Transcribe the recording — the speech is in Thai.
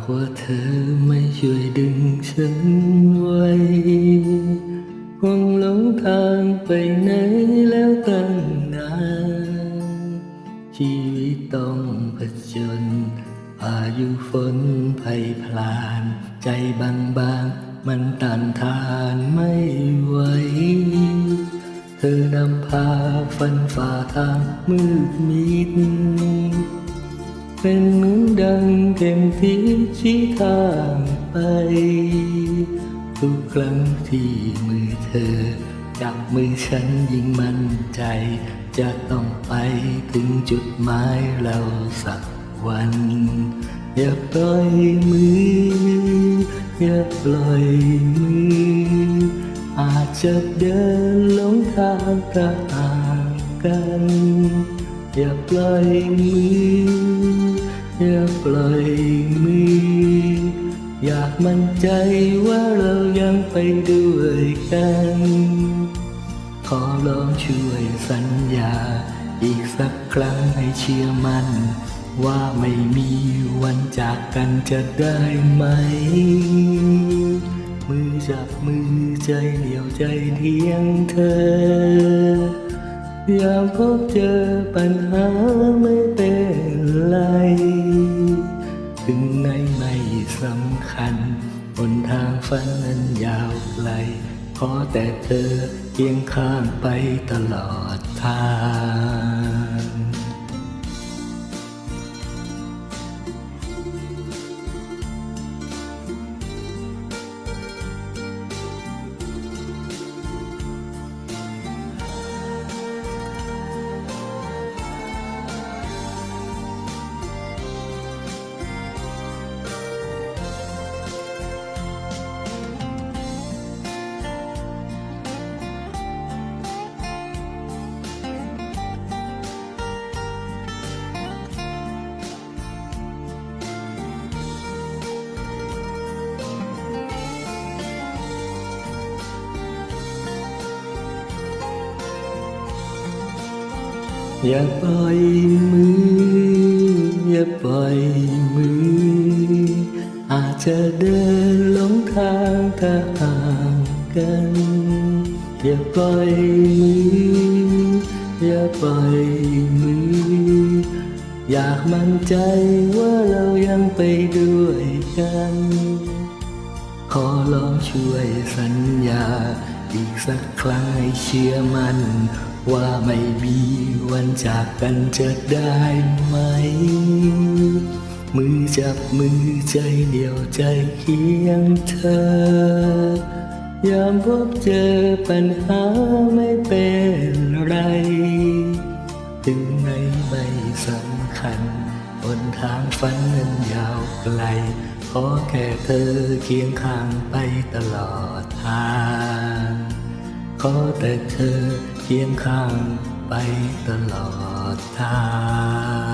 ากว่าเธอไม่ช่วยดึงฉันไว้คงหลงทางไปไหนแล้วตั้งนาน ชีวิตต้องผจญพายุฝนภัยพลาน ใจบางบางๆมันต้านทานไม่ไหว เธอนำพาฟันฝ่าทางมืดมิด เป็นเหมือนดังเข็มทิศชี้ทางไป ทุกครั้งที่มือเธอ จับมือฉันยิ่งมั่นใจ จะต้องไปถึงจุดหมายเราสักวัน อย่าปล่อยมือ อย่าปล่อยมือ อาจจะเดินหลงทางกระห่างกัน อย่าปล่อยมือ อย่าปล่อยมืออยากมั่นใจว่าเรายังไปด้วยกัน ขอลองช่วยสัญญา อีกสักครั้งให้เชื่อมัน่น ว่าไม่มีวันจากกันจะได้ไหม มือจับมือใจเดียวใจเทียงเธอยามพบเจอปัญหาไม่เป็น ฝันนั้นยาวไกล ขอแต่เธอเคียงข้างไปตลอดทาง อย่าปล่อยมือ อย่าปล่อยมือ อาจจะเดินหลงทางถ้าห่างกัน อย่าปล่อยมือ อย่าปล่อยมือ อยากมั่นใจว่าเรายังไปด้วยกัน ขอลองช่วยสัญญา อีกสักครั้งให้เชื่อมันว่าไม่มีวันจากกันจะได้ไหม มือจับมือใจเดียวใจเคียงเธอยามพบเจอปัญหาไม่เป็นไร ถึงไหนไม่สำคัญบนทางฝันนั้นยาวไกล ขอแค่เธอเคียงข้างไปตลอดทาง ขอแต่เธอเคียงข้างไปตลอดทาง